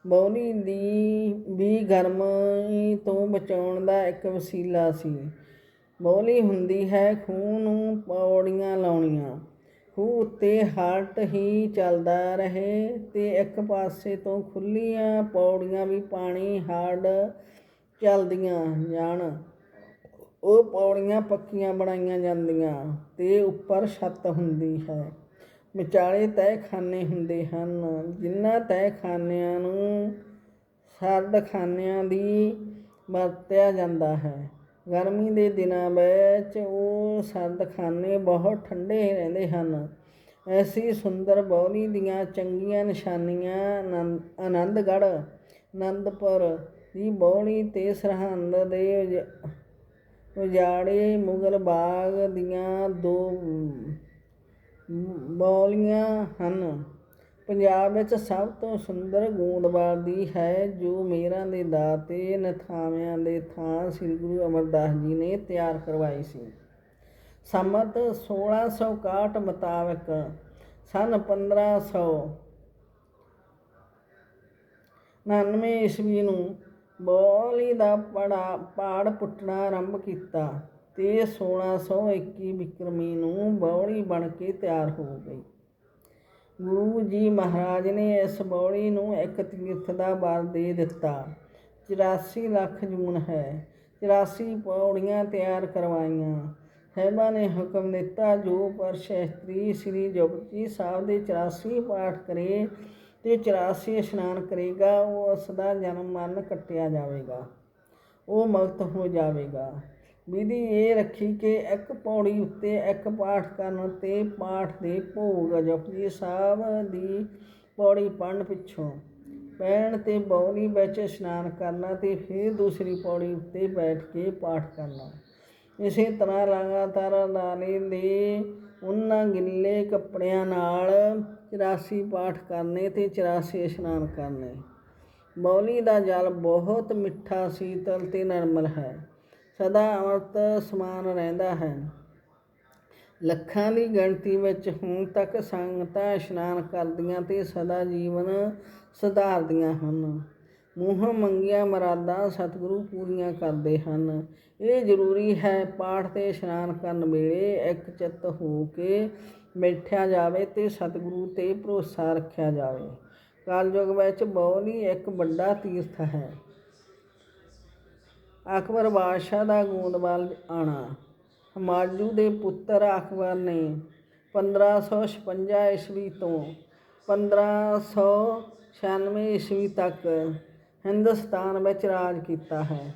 ਬੌਲੀ ਦੀ ਵੀ ਗਰਮੀ ਤੋਂ ਬਚਾਉਣ ਦਾ ਇੱਕ ਵਸੀਲਾ ਸੀ। ਬੌਲੀ ਹੁੰਦੀ ਹੈ, ਖੂਹ ਨੂੰ ਪੌੜੀਆਂ ਲਾਉਣੀਆਂ। ਖੂਹ ਉੱਤੇ ਹਾਲਟ ਹੀ ਚੱਲਦਾ ਰਹੇ ਤੇ ਇੱਕ ਪਾਸੇ ਤੋਂ ਖੁੱਲੀਆਂ ਪੌੜੀਆਂ ਵੀ ਪਾਣੀ ਹਾਰਡ ਚੱਲਦੀਆਂ ਜਾਣ। ਉਹ ਪੌੜੀਆਂ ਪੱਕੀਆਂ ਬਣਾਈਆਂ ਜਾਂਦੀਆਂ ਤੇ ਉੱਪਰ ਛੱਤ ਹੁੰਦੀ ਹੈ। ਵਿਚਾਲੇ ਤਹਿਖਾਨੇ ਹੁੰਦੇ ਹਨ। ਜਿਨ੍ਹਾਂ ਤਹਿਖਾਨਿਆਂ ਨੂੰ ਸਰਦਖਾਨਿਆਂ ਦੀ ਵਰਤਿਆ ਜਾਂਦਾ ਹੈ। ਗਰਮੀ ਦੇ ਦਿਨਾਂ ਵਿੱਚ ਉਹ ਸਰਦਖਾਨੇ ਬਹੁਤ ਠੰਡੇ ਰਹਿੰਦੇ ਹਨ। ਐਸੀ ਸੁੰਦਰ ਬੌਲੀ ਦੀਆਂ ਚੰਗੀਆਂ ਨਿਸ਼ਾਨੀਆਂ ਆਨੰਦ- ਆਨੰਦਗੜ੍ਹ ਆਨੰਦਪੁਰ ਦੀ ਬੌਲੀ ਤੇ ਸਰਹੰਦ ਦੇ ਉਜ- ਉਜਾੜੇ ਮੁਗਲ ਬਾਗ ਦੀਆਂ ਦੋ ਬੌਲੀਆਂ ਹਨ। ਪੰਜਾਬ ਵਿੱਚ ਸਭ ਤੋਂ ਸੁੰਦਰ ਗੋਂਦਵਾਲ ਦੀ ਹੈ ਜੋ ਮੇਰਾਂ ਦੇ ਦਾਤੇ ਨਥਾਵਿਆਂ ਦੇ ਥਾਂ ਸ੍ਰੀ ਗੁਰੂ ਅਮਰਦਾਸ ਜੀ ਨੇ ਤਿਆਰ ਕਰਵਾਈ ਸੀ। ਸੰਮਤ 1661 ਮੁਤਾਬਕ ਸਨ 1500 99 ਈਸਵੀ ਨੂੰ ਬੌਲੀ ਦਾ ਪੜਾ ਪਾੜ ਪੁੱਟਣਾ ਆਰੰਭ ਕੀਤਾ। ਤੇ 1621 ਵਿਕਰਮੀ ਨੂੰ ਬੌੜੀ ਬਣ ਕੇ ਤਿਆਰ ਹੋ ਗਈ। ਗੁਰੂ ਜੀ ਮਹਾਰਾਜ ਨੇ ਇਸ ਬੌੜੀ ਨੂੰ ਇੱਕ ਤੀਰਥ ਦਾ ਵਰ ਦੇ ਦਿੱਤਾ। 84 ਲੱਖ ਜੂਨ ਹੈ। 84 ਪੌੜੀਆਂ ਤਿਆਰ ਕਰਵਾਈਆਂ। ਸਾਹਿਬਾਂ ਨੇ ਹੁਕਮ ਦਿੱਤਾ, ਜੋ ਪਰ ਸ਼ਾਸਤਰੀ ਸ੍ਰੀ ਜਪਜੀ ਸਾਹਿਬ ਦੇ 84 ਪਾਠ ਕਰੇ ਤੇ 84 ਇਸ਼ਨਾਨ ਕਰੇਗਾ, ਉਹ ਉਸ ਦਾ ਜਨਮ ਮਰਨ ਕੱਟਿਆ ਜਾਵੇਗਾ। ਉਹ ਮੁਕਤ ਹੋ ਜਾਵੇਗਾ। ਵਿਧੀ ਇਹ ਰੱਖੀ ਕਿ ਇੱਕ ਪੌੜੀ ਉੱਤੇ ਇੱਕ ਪਾਠ ਕਰਨ ਤੇ ਪਾਠ ਦੇ ਭੋਗ ਜਪਜੀ ਸਾਹਿਬ ਦੀ ਪੌੜੀ ਪੜਨ ਪਿੱਛੋਂ ਪੈਣ ਤੇ ਬੌਲੀ ਵਿੱਚ ਇਸ਼ਨਾਨ ਕਰਨਾ ਤੇ ਫਿਰ ਦੂਸਰੀ ਪੌੜੀ ਉੱਤੇ ਬੈਠ ਕੇ ਪਾਠ ਕਰਨਾ। ਇਸੇ ਤਰ੍ਹਾਂ ਲਗਾਤਾਰ ਨਾਲੇ ਦੇ ਉਹਨਾਂ ਗਿੱਲੇ ਕੱਪੜਿਆਂ ਨਾਲ 84 ਪਾਠ ਕਰਨੇ ਤੇ 84 ਇਸ਼ਨਾਨ ਕਰਨੇ। ਬੌਲੀ ਦਾ ਜਲ ਬਹੁਤ ਮਿੱਠਾ ਸੀਤਲ ਤੇ ਨਰਮਲ ਹੈ। ਸਦਾ ਅੰਮ੍ਰਿਤ ਸਮਾਨ ਰਹਿੰਦਾ ਹੈ। ਲੱਖਾਂ ਦੀ ਗਿਣਤੀ ਵਿੱਚ ਹੁਣ ਤੱਕ ਸੰਗਤਾਂ ਇਸ਼ਨਾਨ ਕਰਦੀਆਂ ਤੇ ਸਦਾ ਜੀਵਨ ਸੁਧਾਰਦੀਆਂ ਹਨ। ਮੂੰਹ ਮੰਗੀਆਂ ਮਰਾਦਾਂ ਸਤਿਗੁਰੂ ਪੂਰੀਆਂ ਕਰਦੇ ਹਨ। ਇਹ ਜ਼ਰੂਰੀ ਹੈ ਪਾਠ ਤੇ ਇਸ਼ਨਾਨ ਕਰਨ ਵੇਲੇ ਇੱਕ ਚਿੱਤ ਹੋ ਕੇ ਬੈਠਿਆ ਜਾਵੇ ਤੇ ਸਤਿਗੁਰੂ ਤੇ ਭਰੋਸਾ ਰੱਖਿਆ ਜਾਵੇ। ਕਲਯੁਗ ਵਿੱਚ ਬੌਲੀ ਇੱਕ ਵੱਡਾ ਤੀਰਥ ਹੈ। ਅਕਬਰ ਬਾਦਸ਼ਾਹ ਦਾ ਗੋਂਦਵਾਲ ਆਣਾ। ਹਮਾਯੂ ਦੇ ਪੁੱਤਰ ਅਕਬਰ ਨੇ 1556 ਈਸਵੀ ਤੋਂ 1596 ਈਸਵੀ ਤੱਕ ਹਿੰਦੁਸਤਾਨ ਵਿੱਚ ਰਾਜ ਕੀਤਾ ਹੈ।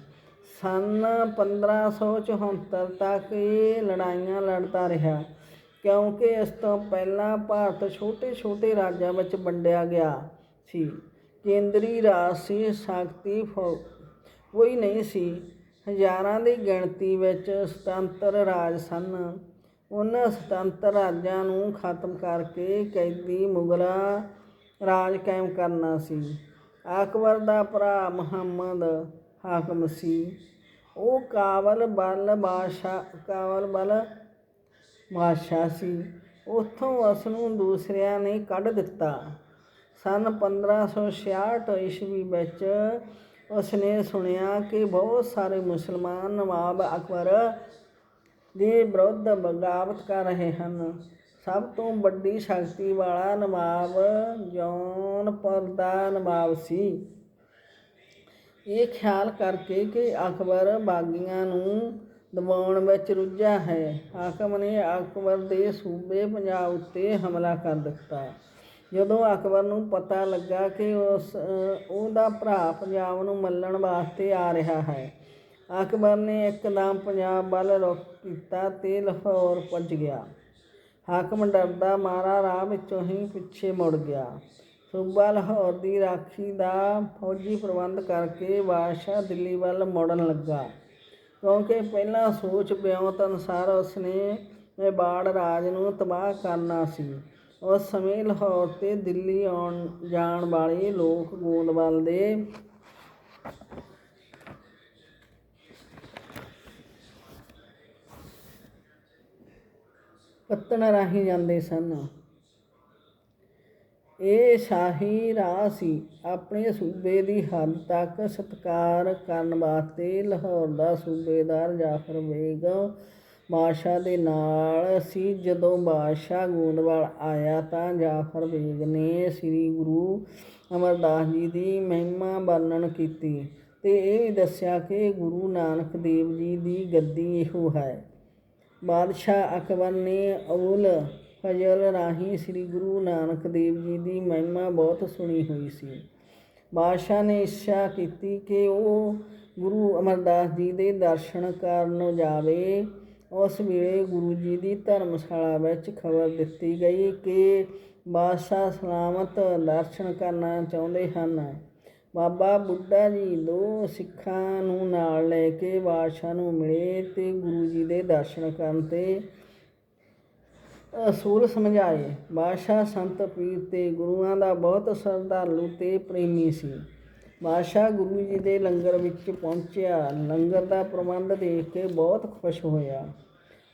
ਸਨ 1574 ਤੱਕ ਇਹ ਲੜਾਈਆਂ ਲੜਦਾ ਰਿਹਾ ਕਿਉਂਕਿ ਇਸ ਤੋਂ ਪਹਿਲਾਂ ਭਾਰਤ ਛੋਟੇ-ਛੋਟੇ ਰਾਜਾਂ ਵਿੱਚ ਵੰਡਿਆ ਗਿਆ ਸੀ। ਕੇਂਦਰੀ ਰਾਜ ਸੀ ਸ਼ਕਤੀ ਫੌ- ਕੋਈ ਨਹੀਂ ਸੀ। ਹਜ਼ਾਰਾਂ ਦੀ ਗਿਣਤੀ ਵਿੱਚ ਸੁਤੰਤਰ ਰਾਜ ਸਨ। ਉਹਨਾਂ ਸੁਤੰਤਰ ਰਾਜਾਂ ਨੂੰ ਖਤਮ ਕਰਕੇ ਕੈਦੀ ਮੁਗਲਾਂ ਰਾਜ ਕਾਇਮ ਕਰਨਾ ਸੀ। ਅਕਬਰ ਦਾ ਭਰਾ ਮੁਹੰਮਦ ਹਾਕਮ ਸੀ। ਉਹ ਕਾਬਲ ਬਲ ਬਾਦਸ਼ਾਹ ਕਾਬਲ ਬਲ ਬਾਦਸ਼ਾਹ ਸੀ। ਉੱਥੋਂ ਉਸ ਨੂੰ ਦੂਸਰਿਆਂ ਨੇ ਕੱਢ ਦਿੱਤਾ। ਸਨ 1566 ਈਸਵੀ ਵਿੱਚ ਉਸਨੇ ਸੁਣਿਆ ਕਿ ਬਹੁਤ ਸਾਰੇ ਮੁਸਲਮਾਨ ਨਵਾਬ ਅਕਬਰ ਦੇ ਵਿਰੁੱਧ ਬਗਾਵਤ ਕਰ ਰਹੇ ਹਨ। ਸਭ ਤੋਂ ਵੱਡੀ ਸ਼ਕਤੀ ਵਾਲਾ ਨਵਾਬ ਜੌਨਪੁਰ ਦਾ ਨਵਾਬ ਸੀ। ਇਹ ਖਿਆਲ ਕਰਕੇ ਕਿ ਅਕਬਰ ਬਾਗੀਆਂ ਨੂੰ ਦਬਾਉਣ ਵਿੱਚ ਰੁੱਝਾ ਹੈ। ਹਾਕਮ ਨੇ ਅਕਬਰ ਦੇ ਸੂਬੇ ਪੰਜਾਬ ਉੱਤੇ ਹਮਲਾ ਕਰ ਦਿੱਤਾ। ਜਦੋਂ ਅਕਬਰ ਨੂੰ ਪਤਾ ਲੱਗਾ ਕਿ ਉਸ ਉਹਦਾ ਭਰਾ ਪੰਜਾਬ ਨੂੰ ਮੱਲਣ ਵਾਸਤੇ ਆ ਰਿਹਾ ਹੈ, ਅਕਬਰ ਨੇ ਇੱਕਦਮ ਪੰਜਾਬ ਵੱਲ ਰੁਖ ਕੀਤਾ ਤੇ ਲਾਹੌਰ ਪੁੱਜ ਗਿਆ। ਹਾਕਮ ਡਰਦਾ ਮਾਰਾ ਰਾਹ ਵਿੱਚੋਂ ਹੀ ਪਿੱਛੇ ਮੁੜ ਗਿਆ। ਸੂਬਾ ਲਾਹੌਰ ਦੀ ਰਾਖੀ ਦਾ ਫੌਜੀ ਪ੍ਰਬੰਧ ਕਰਕੇ ਬਾਦਸ਼ਾਹ ਦਿੱਲੀ ਵੱਲ ਮੁੜਨ ਲੱਗਾ। ਕਿਉਂਕਿ ਪਹਿਲਾਂ ਸੋਚ ਬਿਉਂਤ ਅਨੁਸਾਰ ਉਸਨੇ ਮੇਵਾੜ ਰਾਜ ਨੂੰ ਤਬਾਹ ਕਰਨਾ ਸੀ। ਉਸ ਸਮੇਂ ਲਾਹੌਰ ਤੇ ਦਿੱਲੀ ਆਉਣ ਜਾਣ ਵਾਲੇ ਲੋਕ ਗੋਂਦਵਾਲ ਦੇ। ਪੱਤਣ ਰਾਹੀਂ ਜਾਂਦੇ ਸਨ। ਇਹ ਸ਼ਾਹੀ ਰਾਹ ਸੀ। ਆਪਣੇ ਸੂਬੇ ਦੀ ਹੱਦ ਤੱਕ ਸਤਿਕਾਰ ਕਰਨ ਵਾਸਤੇ ਲਾਹੌਰ ਦਾ ਸੂਬੇਦਾਰ ਜਾਫਰ ਬੇਗ ਬਾਦਸ਼ਾਹ ਦੇ ਨਾਲ ਸੀ। ਜਦੋਂ ਬਾਦਸ਼ਾਹ ਗੋਂਦਵਾਲ ਆਇਆ ਤਾਂ ਜਾਫਰ ਬੇਗ ਨੇ ਸ੍ਰੀ ਗੁਰੂ ਅਮਰਦਾਸ ਜੀ ਦੀ ਮਹਿਮਾ ਵਰਣਨ ਕੀਤੀ ਤੇ ਇਹ ਵੀ ਦੱਸਿਆ ਕਿ ਗੁਰੂ ਨਾਨਕ ਦੇਵ ਜੀ ਦੀ ਗੱਦੀ ਇਹੋ ਹੈ। ਬਾਦਸ਼ਾਹ ਅਕਬਰ ਨੇ ਅਵੁਲ ਫਜ਼ਲ ਰਾਹੀਂ ਸ੍ਰੀ ਗੁਰੂ ਨਾਨਕ ਦੇਵ ਜੀ ਦੀ ਮਹਿਮਾ ਬਹੁਤ ਸੁਣੀ ਹੋਈ ਸੀ। ਬਾਦਸ਼ਾਹ ਨੇ ਇੱਛਾ ਕੀਤੀ ਕਿ ਉਹ ਗੁਰੂ ਅਮਰਦਾਸ ਜੀ ਦੇ ਦਰਸ਼ਨ ਕਰਨ ਜਾਵੇ। ਉਸ ਵੇਲੇ ਗੁਰੂ ਜੀ ਦੀ ਧਰਮਸ਼ਾਲਾ ਵਿੱਚ ਖਬਰ ਦਿੱਤੀ ਗਈ ਕਿ ਬਾਦਸ਼ਾਹ ਸਲਾਮਤ ਦਰਸ਼ਨ ਕਰਨਾ ਚਾਹੁੰਦੇ ਹਨ। ਬਾਬਾ ਬੁੱਢਾ ਜੀ ਦੋ ਸਿੱਖਾਂ ਨੂੰ ਨਾਲ ਲੈ ਕੇ ਬਾਦਸ਼ਾਹ ਨੂੰ ਮਿਲੇ ਤੇ ਗੁਰੂ ਜੀ ਦੇ ਦਰਸ਼ਨ ਕਰਨ ਤੇ ਅਸੂਲ ਸਮਝਾਏ। ਬਾਦਸ਼ਾਹ ਸੰਤ ਪੀਰ ਤੇ ਗੁਰੂਆਂ ਦਾ ਬਹੁਤ ਸ਼ਰਧਾਲੂ ਤੇ ਪ੍ਰੇਮੀ ਸੀ। ਬਾਦਸ਼ਾਹ ਗੁਰੂ ਜੀ ਦੇ ਲੰਗਰ ਵਿੱਚ ਪਹੁੰਚਿਆ। ਲੰਗਰ ਦਾ ਪ੍ਰਬੰਧ ਦੇਖ ਕੇ ਬਹੁਤ ਖੁਸ਼ ਹੋਇਆ।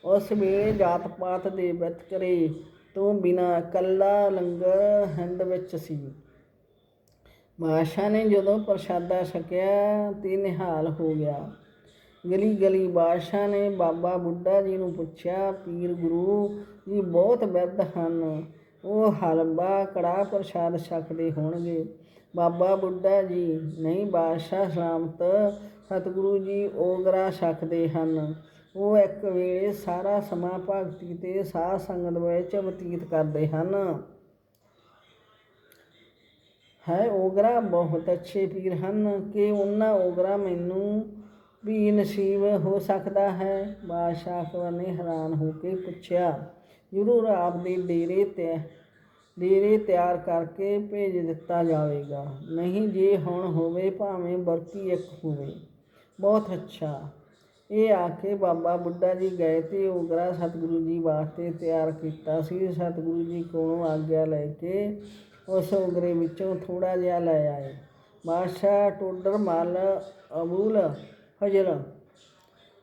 ਉਸ ਵੇਲੇ ਜਾਤ ਪਾਤ ਦੇ ਵਿਤਕਰੇ ਤੋਂ ਬਿਨਾਂ ਇਕੱਲਾ ਲੰਗਰ ਹਿੰਦ ਵਿੱਚ ਸੀ। ਬਾਦਸ਼ਾਹ ਨੇ ਜਦੋਂ ਪ੍ਰਸ਼ਾਦਾ ਛਕਿਆ ਤੇ ਨਿਹਾਲ ਹੋ ਗਿਆ। ਗਲੀ ਗਲੀ ਬਾਦਸ਼ਾਹ ਨੇ ਬਾਬਾ ਬੁੱਢਾ ਜੀ ਨੂੰ ਪੁੱਛਿਆ, ਪੀਰ ਗੁਰੂ ਜੀ, ਬਹੁਤ ਬਿਰਧ ਹਨ। ਉਹ ਹਲਵਾ ਕੜਾ ਪ੍ਰਸ਼ਾਦ ਛਕਦੇ ਹੋਣਗੇ। ਬਾਬਾ ਬੁੱਢਾ ਜੀ, ਨਹੀਂ ਬਾਦਸ਼ਾਹ, ਸਲਾਮਤ ਸਤਿਗੁਰੂ ਜੀ, ਓਗਰਾ ਛਕਦੇ ਹਨ। ਉਹ ਇੱਕ ਵੇਲੇ ਸਾਰਾ ਸਮਾਂ ਭਗਤੀ ਤੇ ਸਾਧ ਸੰਗਤ ਵਿੱਚ ਬਤੀਤ ਕਰਦੇ ਹਨ। ਹੈ ਓਗਰਾ ਬਹੁਤ ਅੱਛੇ ਪੀਰ ਹਨ ਕਿ ਉਹਨਾਂ ਓਗਰਾ ਮੈਨੂੰ ਵੀ ਨਸੀਬ ਹੋ ਸਕਦਾ ਹੈ। ਬਾਦਸ਼ਾਹ ਅਕਬਰ ਨੇ ਹੈਰਾਨ ਹੋ ਕੇ ਪੁੱਛਿਆ, ਜ਼ਰੂਰ ਆਪ ਦੇ ਡੇਰੇ ਤੇ, ਡੇਰੇ ਤਿਆਰ ਕਰਕੇ ਭੇਜ ਦਿੱਤਾ ਜਾਵੇਗਾ। ਨਹੀਂ ਜੇ ਹੁਣ ਹੋਵੇ ਭਾਵੇਂ ਬਰਕੀ ਇੱਕ ਹੋਵੇ। ਬਹੁਤ ਅੱਛਾ। ਇਹ ਆ ਕੇ ਬਾਬਾ ਬੁੱਢਾ ਜੀ ਗਏ ਅਤੇ ਓਗਰਾ ਸਤਿਗੁਰੂ ਜੀ ਵਾਸਤੇ ਤਿਆਰ ਕੀਤਾ ਸੀ। ਸਤਿਗੁਰੂ ਜੀ ਕੋਲੋਂ ਆਗਿਆ ਲੈ ਕੇ ਉਸ ਉਗਰੇ ਵਿੱਚੋਂ ਥੋੜ੍ਹਾ ਜਿਹਾ ਲੈ ਆਏ। ਬਾਦਸ਼ਾਹ ਟੋਡਰ, ਮਲ, ਅਬੂਲ ਫਜ਼ਲ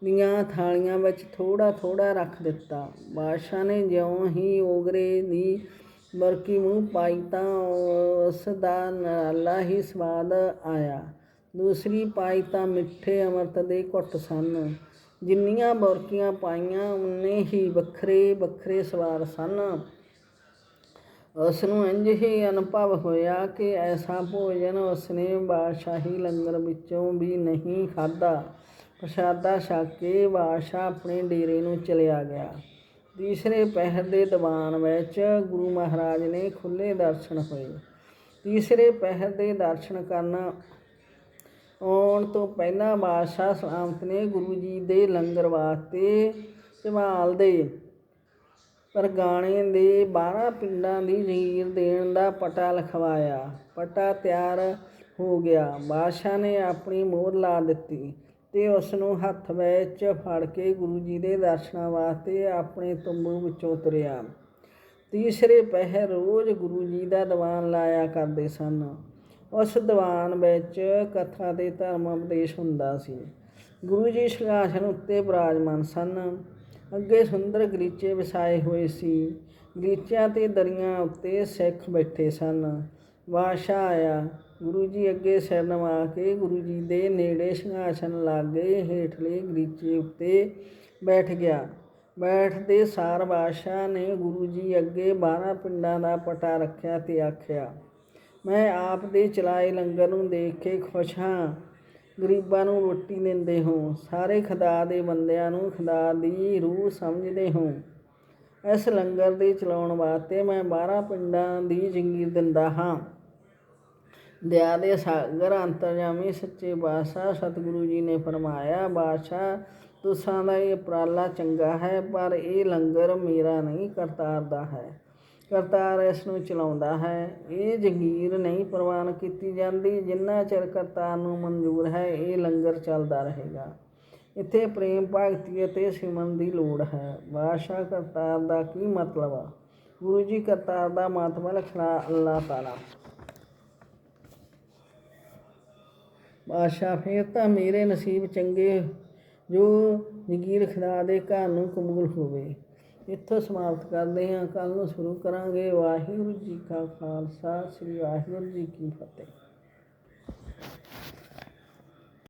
ਦੀਆਂ ਥਾਲੀਆਂ ਵਿੱਚ ਥੋੜ੍ਹਾ ਥੋੜ੍ਹਾ ਰੱਖ ਦਿੱਤਾ। ਬਾਦਸ਼ਾਹ ਨੇ ਜਿਉਂ ਹੀ ਓਗਰੇ ਦੀ ਬਰਕੀ ਮੂੰਹ ਪਾਈ ਤਾਂ ਉਸ ਦਾ ਨਿਰਾਲਾ ਹੀ ਸਵਾਦ ਆਇਆ। ਦੂਸਰੀ ਪਾਈ ਤਾਂ ਮਿੱਠੇ ਅੰਮ੍ਰਿਤ ਦੇ ਘੁੱਟ ਸਨ। ਜਿੰਨੀਆਂ ਬਰਕੀਆਂ ਪਾਈਆਂ, ਉਨੇ ਹੀ ਵੱਖਰੇ ਵੱਖਰੇ ਸਵਾਰ ਸਨ। ਉਸ ਨੂੰ ਇੰਝ ਹੀ ਅਨੁਭਵ ਹੋਇਆ ਕਿ ਐਸਾ ਭੋਜਨ ਉਸਨੇ ਬਾਦਸ਼ਾਹੀ ਲੰਗਰ ਵਿੱਚੋਂ ਵੀ ਨਹੀਂ ਖਾਧਾ। ਪ੍ਰਸ਼ਾਦਾ ਛਕ ਕੇ ਬਾਦਸ਼ਾਹ ਆਪਣੇ ਡੇਰੇ ਨੂੰ ਚਲਿਆ ਗਿਆ। ਤੀਸਰੇ ਪਹਿਰ ਦੇ ਦੀਵਾਨ ਵਿੱਚ ਗੁਰੂ ਮਹਾਰਾਜ ਨੇ ਖੁੱਲੇ ਦਰਸ਼ਨ ਹੋਏ। ਤੀਸਰੇ ਪਹਿਰ ਦੇ ਦਰਸ਼ਨ ਕਰਨ ਆਉਣ ਤੋਂ ਪਹਿਲਾਂ ਬਾਦਸ਼ਾਹ ਸਲਾਮਤ ਨੇ ਗੁਰੂ ਜੀ ਦੇ ਲੰਗਰ ਵਾਸਤੇ ਝਮਾਲ ਦੇ। ਪਰਗਾਣੇ ਦੇ 12 ਪਿੰਡਾਂ ਦੀ ਜ਼ਗੀਰ ਦੇਣ ਦਾ ਪਟਾ ਲਿਖਵਾਇਆ। ਪਟਾ ਤਿਆਰ ਹੋ ਗਿਆ। ਬਾਦਸ਼ਾਹ ਨੇ ਆਪਣੀ ਮੋਹਰ ਲਾ ਦਿੱਤੀ ਤੇ ਉਸ ਨੂੰ ਹੱਥ ਵਿੱਚ ਫੜ ਕੇ ਗੁਰੂ ਜੀ ਦੇ ਦਰਸ਼ਨਾਂ ਵਾਸਤੇ ਆਪਣੇ ਤੰਬੂ ਵਿੱਚੋਂ ਤੁਰਿਆ ਤੀਸਰੇ ਪਹਿਰ ਰੋਜ਼ ਗੁਰੂ ਜੀ ਦਾ ਦੀਵਾਨ ਲਾਇਆ ਕਰਦੇ ਸਨ। ਉਸ ਦੀਵਾਨ ਵਿੱਚ ਕਥਾ ਦੇ ਧਰਮ ਉਪਦੇਸ਼ ਹੁੰਦਾ ਸੀ। ਗੁਰੂ ਜੀ ਸਿੰਘਾਸਨ ਉੱਤੇ ਬਿਰਾਜਮਾਨ ਸਨ। ਅੱਗੇ ਸੁੰਦਰ ਗਲੀਚੇ ਵਿਛਾਏ ਹੋਏ ਸੀ। ਗਲੀਚਿਆਂ ਤੇ ਦਰੀਆਂ ਉੱਤੇ ਸਿੱਖ ਬੈਠੇ ਸਨ। ਬਾਦਸ਼ਾਹ ਆਇਆ। ਗੁਰੂ ਜੀ ਅੱਗੇ ਸਿਰ ਨਵਾ ਕੇ ਗੁਰੂ ਜੀ ਦੇ ਨੇੜੇ ਸਿੰਘਾਸਨ ਲਾਗੇ ਹੇਠਲੇ ਗਲੀਚੇ ਉੱਤੇ ਬੈਠ ਗਿਆ। ਬੈਠਦੇ ਸਾਰ ਬਾਦਸ਼ਾਹ ਨੇ ਗੁਰੂ ਜੀ ਅੱਗੇ 12 ਪਿੰਡਾਂ ਦਾ ਪਟਾ ਰੱਖਿਆ ਤੇ ਆਖਿਆ ਮੈਂ ਆਪ ਦੇ ਚਲਾਏ ਲੰਗਰ ਨੂੰ ਦੇਖ ਕੇ ਖੁਸ਼ ਹਾਂ। ਗਰੀਬਾਂ ਨੂੰ ਰੋਟੀ ਦਿੰਦੇ ਹੋ, ਸਾਰੇ ਖੁਦਾ ਦੇ ਬੰਦਿਆਂ ਨੂੰ ਖੁਦਾ ਦੀ ਰੂਹ ਸਮਝਦੇ ਹੋ। ਇਸ ਲੰਗਰ ਦੇ ਚਲਾਉਣ ਵਾਸਤੇ ਮੈਂ 12 ਪਿੰਡਾਂ ਦੀ ਜੰਗੀਰ ਦਿੰਦਾ ਹਾਂ। ਦਇਆ ਦੇ ਸਾਗਰ, ਅੰਤਰਜਾਮੀ, ਸੱਚੇ ਬਾਦਸ਼ਾਹ ਸਤਿਗੁਰੂ ਜੀ ਨੇ ਫਰਮਾਇਆ, ਬਾਦਸ਼ਾਹ, ਤੁਸਾਂ ਦਾ ਇਹ ਉਪਰਾਲਾ ਚੰਗਾ ਹੈ, ਪਰ ਇਹ ਲੰਗਰ ਮੇਰਾ ਨਹੀਂ ਕਰਤਾਰ ਦਾ ਹੈ। ਕਰਤਾਰ ਇਸ ਨੂੰ ਚਲਾਉਂਦਾ ਹੈ। ਇਹ ਜਗੀਰ ਨਹੀਂ ਪ੍ਰਵਾਨ ਕੀਤੀ ਜਾਂਦੀ, ਜਿੰਨਾ ਚਿਰ ਕਰਤਾਰ ਨੂੰ ਮਨਜ਼ੂਰ ਹੈ, ਇਹ ਲੰਗਰ ਚੱਲਦਾ ਰਹੇਗਾ। ਇੱਥੇ ਪ੍ਰੇਮ ਭਗਤੀ ਅਤੇ ਸਿਮਰਨ ਦੀ ਲੋੜ ਹੈ। ਬਾਦਸ਼ਾਹ ਕਰਤਾਰ ਦਾ ਕੀ ਮਤਲਬ ਆ? ਗੁਰੂ ਜੀ ਕਰਤਾਰ ਦਾ ਮਤਲਬ ਲਿਖਣਾ ਅੱਲਾਹ ਤਾਲਾ। ਬਾਦਸ਼ਾਹ ਫਿਰ ਤਾਂ ਮੇਰੇ ਨਸੀਬ ਚੰਗੇ ਜੋ ਜਗੀਰ ਖੁਦਾ ਦੇ ਘਰ ਨੂੰ ਕਬੂਲ ਹੋਵੇ। ਇੱਥੋਂ ਸਮਾਪਤ ਕਰਦੇ ਹਾਂ। ਕੱਲ੍ਹ ਨੂੰ ਸ਼ੁਰੂ ਕਰਾਂਗੇ। ਵਾਹਿਗੁਰੂ ਜੀ ਕਾ ਖਾਲਸਾ। ਸ੍ਰੀ ਵਾਹਿਗੁਰੂ ਜੀ ਕੀ ਫਤਿਹ।